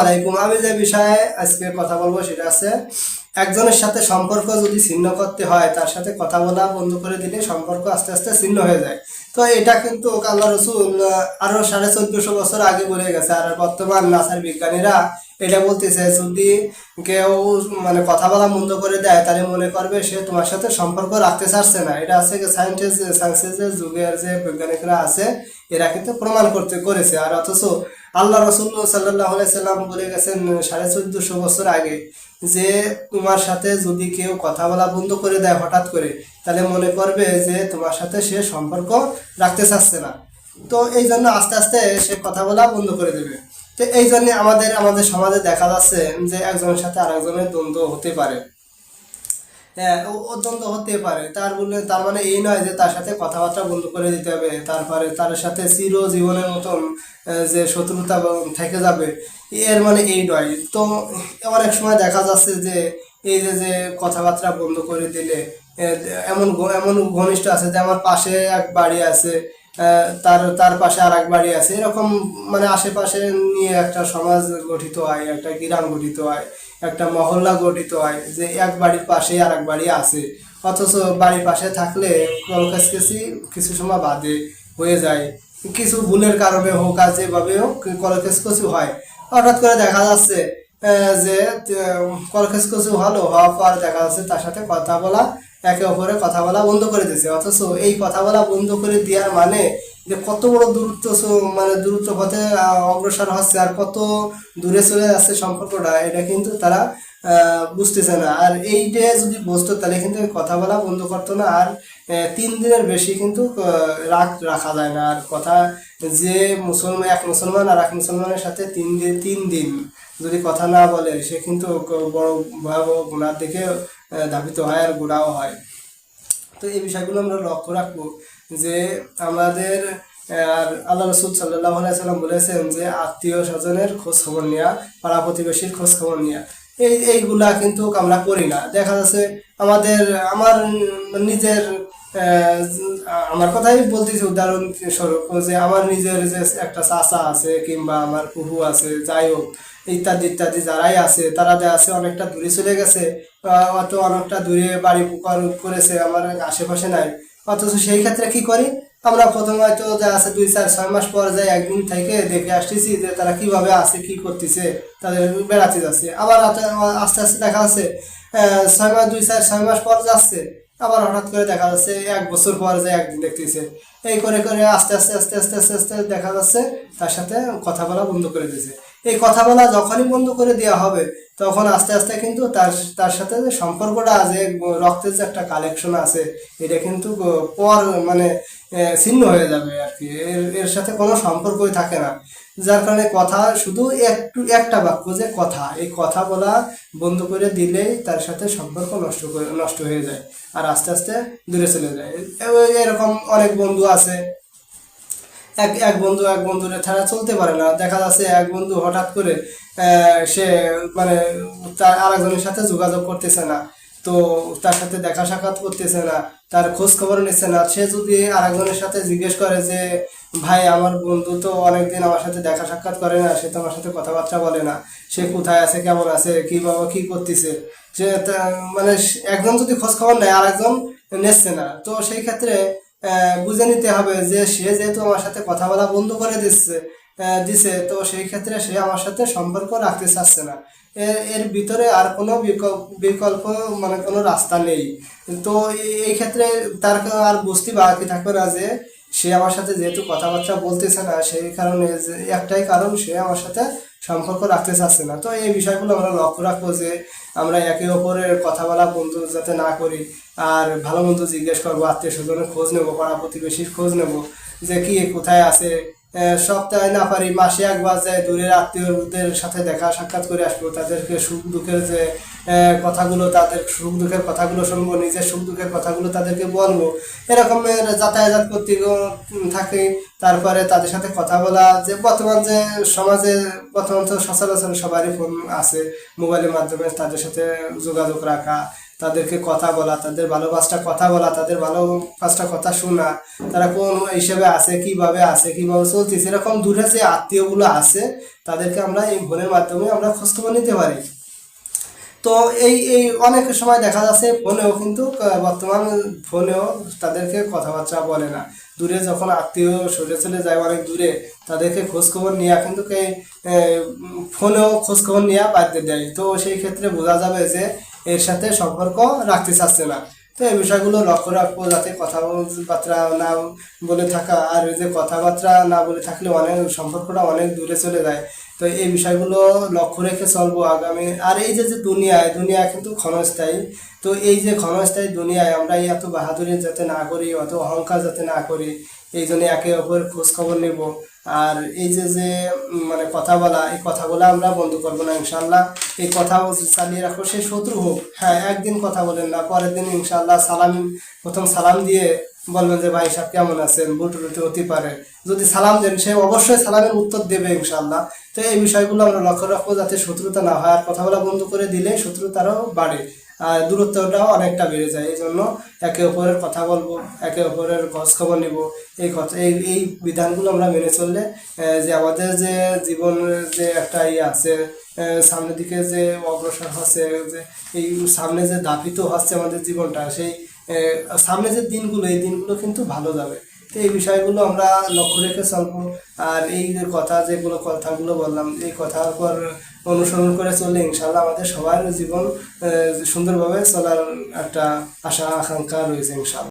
আলাইকুম। আমি যে বিষয়ে আজকে কথা বলব সেটা আছে একজনের সাথে সম্পর্ক যদি ছিন্ন করতে হয়, তার সাথে কথা বলা বন্ধ করে দিলে সম্পর্ক আস্তে আস্তে ছিন্ন হয়ে যায়। তো এটা কিন্তু আল্লাহ রসুল আরও সাড়ে চোদ্দশো বছর আগে বলে গেছে। আর বর্তমান নাসার বিজ্ঞানীরা এটা বলতেছে যদি কেউ মানে কথা বলা বন্ধ করে দেয়, তাহলে মনে করবে সে তোমার সাথে সম্পর্ক রাখতে চাচ্ছে না। এটা আছে সায়েন্টিস্ট সায়েন্সের যুগের যে বৈজ্ঞানিকরা আছে, এরা কিন্তু প্রমাণ করতে করেছে। আর অথচ আল্লাহ রসুল সাল্লাহ সাল্লাম বলে গেছেন সাড়ে চোদ্দশো বছর আগে যে তোমার সাথে যদি কেউ কথা বলা বন্ধ করে দেয় হঠাৎ করে, তাহলে মনে করবে যে তোমার সাথে সে সম্পর্ক রাখতে চাচ্ছে না। তো এই জন্য আস্তে আস্তে সে কথা বলা বন্ধ করে দেবে। তো এই জন্য আমাদের আমাদের সমাজে দেখা যাচ্ছে যে একজনের সাথে আরেকজনের দ্বন্দ্ব হতে পারে। হ্যাঁ দ্বন্দ্ব হতে পারে। তার বলে, তার মানে এই নয় যে তার সাথে কথাবার্তা বন্ধ করে দিতে হবে। তারপরে তার সাথে চির জীবনের মতন যে শত্রুতা থেকে যাবে, এর মানে এই নয়। তো অনেক সময় দেখা যাচ্ছে যে এই যে যে কথাবার্তা বন্ধ করে দিলে এমন এমন ঘনিষ্ঠ আছে যে আমার পাশে এক বাড়ি আছে তার তার পাশে আর এক বাড়ি আছে। এরকম মানে আশেপাশে নিয়ে একটা সমাজ গঠিত হয়, একটা গ্রাম গঠিত হয়, একটা মহল্লা গঠিত হয় যে এক বাড়ির পাশে আর এক বাড়ি আছে। অথচ বাড়ির পাশে থাকলে কলকাছকেছি কিছু সময় বাদে হয়ে যায়। কিছু ভুলের কারণে হোক আর যেভাবে হোক কলকাছকচি হয়। হঠাৎ করে দেখা যাচ্ছে যে কলকাছকচি হলো হওয়ার পর দেখা যাচ্ছে তার সাথে কথা বলা একে অপরে কথা বলা বন্ধ করে দিয়েছে। অথচ এই কথা বলা বন্ধ করে দেওয়ার মানে যে কত বড় দূরত্ব মানে দূরত্ব পথে অগ্রসর হচ্ছে আর কত দূরে চলে যাচ্ছে সম্পর্কটা, এটা কিন্তু তারা বুঝতেছে না। আর এই যদি বুঝতো, তাহলে কিন্তু কথা বলা বন্ধ করতো না। আর তিন দিনের বেশি কিন্তু রাগ রাখা যায় না। আর কথা যে মুসলমান, এক মুসলমান আর এক মুসলমানের সাথে তিন দিন তিন দিন যদি কথা না বলে, সে কিন্তু বড় ভয়াবহ গুণার দিকে ধাবিত হয় আর গোড়াও হয়। তো এই বিষয়গুলো আমরা লক্ষ্য রাখব যে আমাদের, আর আল্লাহ রসুল সাল্লাহ সাল্লাম বলেছেন যে আত্মীয় স্বজনের খোঁজ খবর নেওয়া পাড়া প্রতিবেশীর খোঁজ খবর নেওয়া এই, এইগুলা কিন্তু আমরা করি না। দেখা যাচ্ছে আমাদের, আমার নিজের আমার কথাই বলতেছি উদাহরণ স্বরূপ, যে আমার নিজের যে একটা চাচা আছে কিংবা আমার কুহু আছে, যাই হোক, ইত্যাদি ইত্যাদি যারাই আছে, তারা যে আছে অনেকটা দূরে চলে গেছে অত অনেকটা দূরে বাড়ি কর- করেছে, আমার আশেপাশে নাই। অথচ সেই ক্ষেত্রে কি করি? আমরা প্রথমে হয়তো যা আছে দুই চার ছয় মাস পর যাই একদিন থেকে দেখে আসতেছি যে তারা কীভাবে আছে, কি করতেছে, তাদের বেড়াতে যাচ্ছে। আবার আস্তে আস্তে দেখা যাচ্ছে ছয় মাস, দুই চার ছয় মাস পর যাচ্ছে। আবার হঠাৎ করে দেখা যাচ্ছে এক বছর পর যে একদিন দেখতেছে। এই করে করে আস্তে আস্তে আস্তে আস্তে আস্তে আস্তে দেখা যাচ্ছে তার সাথে কথা বলা বন্ধ করে দিয়েছে। এই কথা বলা যখনই বন্ধ করে দেওয়া হবে তখন আস্তে আস্তে কিন্তু তার তার সাথে যে সম্পর্কটা আছে, রক্তের যে একটা কালেকশন আছে, এটা কিন্তু পর মানে ছিন্ন হয়ে যাবে আর কি। এর এর সাথে কোনো সম্পর্কই থাকে না। যার কারণে কথা শুধু একটু, একটা বাক্য যে কথা, এই কথা বলা বন্ধ করে দিলেই তার সাথে সম্পর্ক নষ্ট নষ্ট হয়ে যায় আর আস্তে আস্তে দূরে চলে যায়। এরকম অনেক বন্ধু আছে। এক এক বন্ধু, এক বন্ধুর ছাড়া চলতে পারে না। দেখা যাচ্ছে এক বন্ধু হঠাৎ করে সে মানে তার আরেকজনের সাথে যোগাযোগ করতেছে না। তো তার সাথে দেখা সাক্ষাৎ করতেছে না, তার খোঁজ খবর নিচ্ছে না। সে যদি আরেকজনের সাথে জিজ্ঞেস করে যে, ভাই, আমার বন্ধু তো অনেকদিন আমার সাথে দেখা সাক্ষাৎ করে না, সে তো আমার সাথে কথাবার্তা বলে না। সে কোথায় আছে, কেমন আছে, কি বাবা কি করতেছে? সে মানে একজন যদি খোঁজ খবর নেয়, আরেকজন নিচ্ছে না। তো সেই ক্ষেত্রে বুঝে নিতে হবে যে সে যেহেতু আমার সাথে কথা বলা বন্ধ করে দিচ্ছে দিছে, তো সেই ক্ষেত্রে সে আমার সাথে সম্পর্ক রাখতে চাচ্ছে না। এর ভিতরে আর কোনো বিকল্প মানে কোনো রাস্তা নেই। তো এই- ক্ষেত্রে তার আর বুঝতে বাকি থাকবে না যে সে আমার সাথে যেহেতু কথাবার্তা বলতেছে না, সেই কারণে একটাই কারণ সে আমার সাথে সম্পর্ক রাখতে চাচ্ছে না। তো এই বিষয়গুলো আমরা লক্ষ্য রাখব যে আমরা একে অপরের কথা বলা বন্ধু যাতে না করি আর ভালো মন্দ জিজ্ঞেস করব, আত্মীয় স্বজনের খোঁজ নেব, পাড়া প্রতিবেশীর খোঁজ নেব যে কি কোথায় আছে। সপ্তাহে না পারি, মাসে একবার যায় দূরের আত্মীয়দের সাথে দেখা সাক্ষাৎ করে আসব, তাদেরকে সুখ দুঃখের যে কথাগুলো তাদের সুখ দুঃখের কথাগুলো শুনব, নিজের সুখ দুঃখের কথাগুলো তাদেরকে বলব। এরকমের যাতায়াত করতে থাকে। তারপরে তাদের সাথে কথা বলা, যে বর্তমান যে সমাজে, বর্তমান তো সচরাচর সবারই ফোন আছে। মোবাইলের মাধ্যমে তাদের সাথে যোগাযোগ রাখা, তাদেরকে কথা বলা, তাদের ভালো পাঁচটা কথা বলা, তাদের ভালো কথা শোনা। তারা কোন হিসেবে আছে, কীভাবে আছে, কীভাবে চলছে সেরকম দূরে যে আত্মীয়গুলো আছে, তাদেরকে আমরা এই ফোনের মাধ্যমে আমরা খোঁজখবর নিতে পারি। তো এই এই অনেক সময় দেখা যাচ্ছে ফোনেও কিন্তু বর্তমান ফোনেও তাদেরকে কথাবার্তা বলে না। দূরে যখন আত্মীয় সরে চলে যায় অনেক দূরে, তাদেরকে খোঁজখবর নেওয়া কিন্তু ফোনেও খোঁজখবর নেওয়া বাড়তে দেয় তো সেই ক্ষেত্রে বোঝা যাবে যে এর সাথে সম্পর্ক রাখতে চাচ্ছে না। তো এই বিষয়গুলো লক্ষ্য রাখব যাতে কথাবার্তা না বলে থাকা, আর যে কথাবার্তা না বলে থাকলে অনেক, সম্পর্কটা অনেক দূরে চলে যায়। তো এই বিষয়গুলো লক্ষ্য রেখে চলবো আগামী, আর এই যে যে দুনিয়ায়, দুনিয়া কিন্তু ক্ষণস্থায়ী। তো এই যে ক্ষণস্থায়ী দুনিয়ায় আমরা এত বাহাদুরি যাতে না করি, অত অহংকার যাতে না করি, এই জন্য একে অপরের খোঁজখবর নেব। আর এই যে যে মানে কথা বলা, এই কথাগুলো আমরা বন্ধ করব না ইনশাল্লাহ এই কথা চালিয়ে রাখো, সে শত্রু হোক। হ্যাঁ একদিন কথা বলেন না, পরের দিন ইনশাল্লাহ সালাম, প্রথম সালাম দিয়ে বলবেন যে, ভাই, সাহেব কেমন আছেন? বুটু টুটু হতে পারে। যদি সালাম দেন, সে অবশ্যই সালামের উত্তর দেবে ইনশাল্লাহ তো এই বিষয়গুলো আমরা লক্ষ্য রাখব যাতে শত্রুতা না হয়, আর কথা বলা বন্ধ করে দিলে শত্রুতারও বাড়ে, আর দূরত্বটাও অনেকটা বেড়ে যায়। এই জন্য একে অপরের কথা বলব, একে অপরের খোঁজ খবর নিব। এই কথা, এই এই বিধানগুলো আমরা মেনে চললে যে আমাদের যে জীবনের যে একটা ইয়ে আছে সামনের দিকে যে অগ্রসর হচ্ছে, যে এই সামনে যে দাপিত হচ্ছে আমাদের জীবনটা, সেই সামনে যে দিনগুলো, এই দিনগুলো কিন্তু ভালো যাবে। তো এই বিষয়গুলো আমরা লক্ষ্য রেখে চলবো। আর এই যে কথা যেগুলো কথাগুলো বললাম, এই কথার উপর অনুসরণ করে চললে ইনশাল্লাহ আমাদের সবার জীবন সুন্দরভাবে চলার একটা আশা, আকাঙ্ক্ষা রয়েছে ইনশাল্লাহ